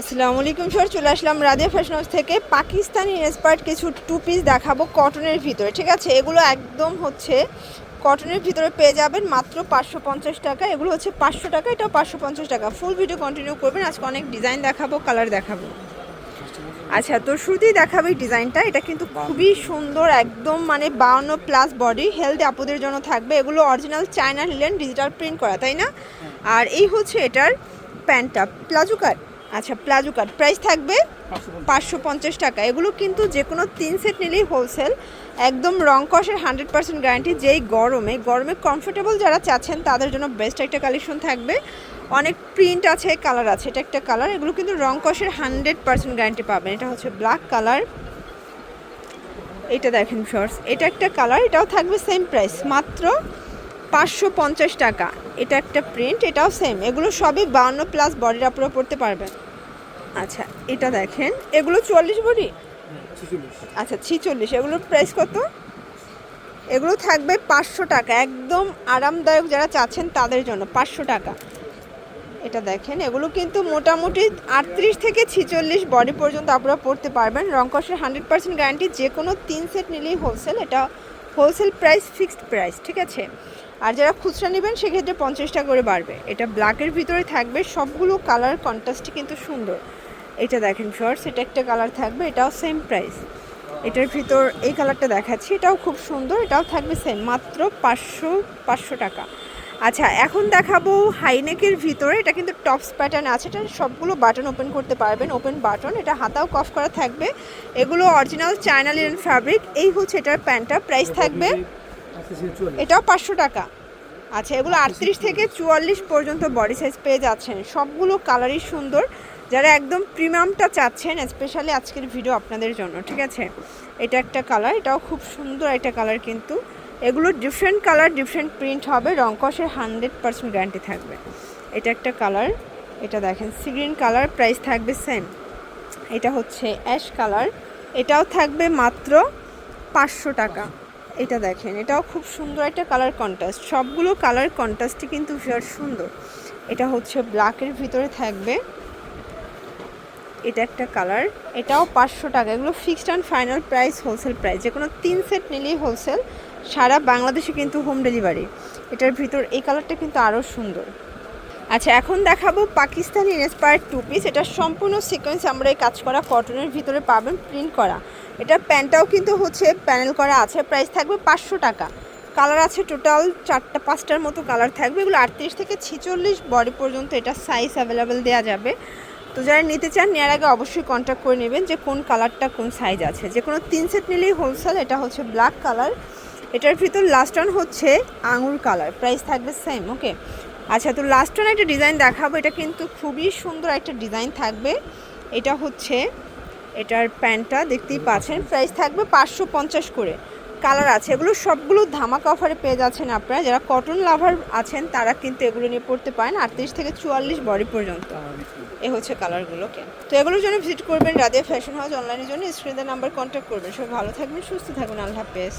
আসসালামু আলাইকুম স্যার চলে আসলাম রাধে ফ্যাশন হাউস থেকে। পাকিস্তানি ইন্সপায়ার্ড কিছু টু পিস দেখাবো কটনের ভিতরে ঠিক আছে? এগুলো একদম হচ্ছে কটনের ভিতরে পেয়ে যাবেন মাত্র পাঁচশো পঞ্চাশ টাকা। এগুলো হচ্ছে পাঁচশো টাকা এটাও পাঁচশো পঞ্চাশ টাকা। ফুল ভিডিও কন্টিনিউ করবেন আজকে অনেক ডিজাইন দেখাবো কালার দেখাবো। আচ্ছা তো শুরুতেই দেখাবো এই ডিজাইনটা এটা কিন্তু খুবই সুন্দর একদম মানে বাউন্ন প্লাস বডি হেলদি আপুদের জন্য থাকবে। এগুলো original China linen digital print করা তাই না? আর এই হচ্ছে এটার প্যান্টটা প্লাজো কাট আচ্ছা প্লাজো কাট প্রাইস থাকবে পাঁচশো পঞ্চাশ। টাকা। এগুলো কিন্তু যে কোনো তিন সেট নিলেই হোলসেল একদম রং কষের হান্ড্রেড পার্সেন্ট গ্যারান্টি যেই গরমে। গরমে কমফোর্টেবল যারা চাচ্ছেন তাদের জন্য বেস্ট একটা কালেকশন থাকবে। অনেক প্রিন্ট আছে কালার আছে এটা একটা কালার এগুলো কিন্তু রং কষের হান্ড্রেড পার্সেন্ট গ্যারান্টি পাবেন। এটা হচ্ছে ব্ল্যাক কালার এটা দেখেন শর্টস এটা একটা কালার এটাও থাকবে সেম প্রাইস মাত্র পাঁচশো পঞ্চাশ টাকা। এটা একটা প্রিন্ট এটাও সেম এগুলো সবই বাউন্ন প্লাস বডির আপনারা পড়তে পারবেন। আচ্ছা এটা দেখেন। এগুলো চুয়াল্লিশ বডি আচ্ছা ছিচল্লিশ। এগুলোর প্রাইস কত? এগুলো থাকবে পাঁচশো টাকা। একদম আরামদায়ক যারা চাচ্ছেন তাদের জন্য পাঁচশো টাকা। এটা দেখেন এগুলো কিন্তু মোটামুটি আটত্রিশ থেকে ছিচল্লিশ বডি পর্যন্ত আপনারা পড়তে পারবেন। রংকসের হান্ড্রেড পার্সেন্ট গ্যারান্টি যে কোনো তিন সেট নিলেই হোলসেল এটা হোলসেল প্রাইস ফিক্সড প্রাইস ঠিক আছে? আর যারা খুচরা নেবেন সেক্ষেত্রে পঞ্চাশটা করে বাড়বে। এটা ব্ল্যাকের ভিতরে থাকবে সবগুলো কালার কন্ট্রাস্টই কিন্তু সুন্দর। এটা দেখেন শর্টস এটা একটা কালার থাকবে, এটাও সেম প্রাইস এটার ভিতর এই কালারটা দেখাচ্ছি, এটাও খুব সুন্দর, এটাও থাকবে সেম মাত্র পাঁচশো পাঁচশো টাকা। আচ্ছা এখন দেখাবো হাইনেকের ভিতরে, এটা কিন্তু টপস প্যাটার্ন আছে, এটা সবগুলো বাটন ওপেন করতে পারবেন ওপেন বাটন এটা হাতাও কফ করা থাকবে। এগুলো অরিজিনাল চায়না লিনেন ফ্যাব্রিক এই হচ্ছে এটার প্যান্টটা প্রাইস থাকবে এটাও পাঁচশো টাকা। আচ্ছা এগুলো আটত্রিশ থেকে চুয়াল্লিশ পর্যন্ত বডি সাইজ পেয়ে যাচ্ছেন, সবগুলো কালারই সুন্দর। যারা একদম প্রিমিয়ামটা চাচ্ছেন স্পেশালি আজকের ভিডিও আপনাদের জন্য, ঠিক আছে? এটা একটা কালার এটাও খুব সুন্দর একটা কালার কিন্তু। এগুলো ডিফারেন্ট কালার ডিফারেন্ট প্রিন্ট হবে রংকসের হান্ড্রেড পার্সেন্ট গ্যারান্টি থাকবে। এটা একটা কালার এটা দেখেন সিগ্রিন কালার প্রাইস থাকবে সেম এটা হচ্ছে অ্যাশ কালার এটাও থাকবে মাত্র পাঁচশো টাকা। এটা দেখেন, এটাও খুব সুন্দর একটা কালার কন্ট্রাস্ট সবগুলো কালার কন্ট্রাস্টই কিন্তু ভীষণ সুন্দর। এটা হচ্ছে ব্ল্যাকের ভিতরে থাকবে। এটা একটা কালার। এটাও পাঁচশো টাকা। এগুলো fixed and final price wholesale price যে কোনো তিন সেট নিলেই হোলসেল সারা বাংলাদেশে কিন্তু হোম ডেলিভারি এটার ভিতর এই কালারটা কিন্তু আরও সুন্দর। আচ্ছা এখন দেখাবো পাকিস্তানি ইন্সপায়ার্ড টু পিস এটা সম্পূর্ণ সিকোয়েন্স আমরা এই কাজ করা কটনের ভিতরে পাবেন প্রিন্ট করা। এটা প্যান্টটাও কিন্তু হচ্ছে প্যানেল করা আছে। প্রাইস থাকবে পাঁচশো টাকা। কালার আছে টোটাল চারটা, পাঁচটার মতো কালার থাকবে। এগুলো আটত্রিশ থেকে ছিচল্লিশ বডি পর্যন্ত এটা সাইজ অ্যাভেলেবেল দেওয়া যাবে। তো যারা নিতে চান, নেওয়ার আগে অবশ্যই কন্ট্যাক্ট করে নেবেন যে কোন কালারটা কোন সাইজ আছে। যে কোনো তিন সেট নিলেই হোলসেল এটা হচ্ছে ব্ল্যাক কালার এটার ভিতর লাস্ট ওয়ান হচ্ছে আঙুর কালার প্রাইস থাকবে সেম ওকে আচ্ছা তো লাস্ট ওয়ান একটা ডিজাইন দেখাবো। এটা কিন্তু খুবই সুন্দর একটা ডিজাইন থাকবে। এটা হচ্ছে, এটার প্যান্টটা দেখতেই পাচ্ছেন প্রাইস থাকবে পাঁচশো পঞ্চাশ করে। কালার আছে। এগুলো সবগুলো ধামাকা অফারে পেয়ে যাচ্ছেন আপনারা। যারা কটন লাভার আছেন, তারা কিন্তু এগুলো নিয়ে পড়তে পারেন আটত্রিশ থেকে চুয়াল্লিশ বডি পর্যন্ত। এ হচ্ছে কালারগুলোকে তো এগুলোর জন্য ভিজিট করবেন রাধে ফ্যাশন হাউস অনলাইনের জন্য। স্ক্রিনের নাম্বার কন্ট্যাক্ট করবেন। সবাই ভালো থাকবেন, সুস্থ থাকবেন। আল্লাহ হাফেজ।